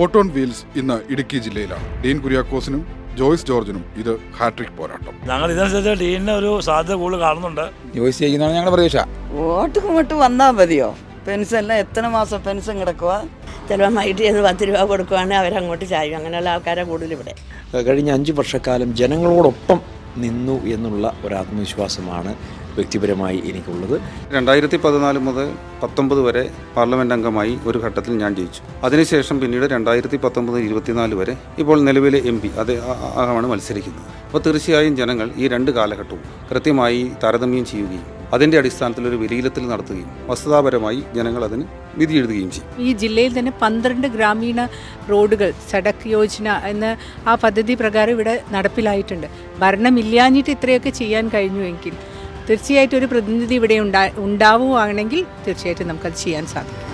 ഓട്ടോൺ wheels ഇന്ന് ഇടുക്കി ജില്ലയിലാണ്. ഡീൻ കുര്യാക്കോസിനും ജോയ്സ് ജോർജിനും ഇത് ഹാട്രിക് പോരാട്ടം. ഞങ്ങൾ ഇതനുസരിച്ച് ഡീനിന് ഒരു സാധ്യത കൂടുതൽ കാണുന്നുണ്ട്. ജോയിസ് ജയിക്കുന്നതാണ് ഞങ്ങളുടെ പ്രതീക്ഷ. വോട്ട് ഇങ്ങോട്ട് വന്നാൽ മതിയോ? പെൻഷൻ എല്ലാം എത്ര മാസം പെൻഷൻ കിടക്കുക ചിലപ്പോൾ മൈറ്റ് ചെയ്ത് പത്ത് രൂപ കൊടുക്കുവാണെങ്കിൽ അവരങ്ങോട്ട് ചായും. അങ്ങനെയുള്ള ആൾക്കാരെ കൂടുതൽ ഇവിടെ കഴിഞ്ഞ അഞ്ച് വർഷക്കാലം ജനങ്ങളോടൊപ്പം നിന്നു എന്നുള്ള ഒരു ആത്മവിശ്വാസമാണ് വ്യക്തിപരമായി എനിക്കുള്ളത്. രണ്ടായിരത്തി പതിനാല് മുതൽ പത്തൊമ്പത് വരെ പാർലമെന്റ് അംഗമായി ഒരു ഘട്ടത്തിൽ ഞാൻ ജയിച്ചു. അതിനുശേഷം പിന്നീട് രണ്ടായിരത്തി പത്തൊമ്പത് ഇരുപത്തിനാല് വരെ ഇപ്പോൾ നിലവിലെ എം പി അത് ആണ് മത്സരിക്കുന്നത്. അപ്പോൾ തീർച്ചയായും ജനങ്ങൾ ഈ രണ്ട് കാലഘട്ടവും കൃത്യമായി താരതമ്യം ചെയ്യുകയും അതിന്റെ അടിസ്ഥാനത്തിൽ ഒരു വിലയിരുത്തൽ നടത്തുകയും വസ്തുതാപരമായി ജനങ്ങൾ അതിന് വിധി എഴുതുകയും ചെയ്യും. ഈ ജില്ലയിൽ തന്നെ പന്ത്രണ്ട് ഗ്രാമീണ റോഡുകൾ സടക്ക് യോജന എന്ന ആ പദ്ധതി പ്രകാരം ഇവിടെ നടപ്പിലായിട്ടുണ്ട്. ഭരണമില്ലാഞ്ഞിട്ട് ഇത്രയൊക്കെ ചെയ്യാൻ കഴിഞ്ഞുവെങ്കിൽ തീർച്ചയായിട്ടും ഒരു പ്രതിനിധി ഇവിടെ ഉണ്ടാ ഉണ്ടാവുകയാണെങ്കിൽ തീർച്ചയായിട്ടും നമുക്കത് ചെയ്യാൻ സാധിക്കും.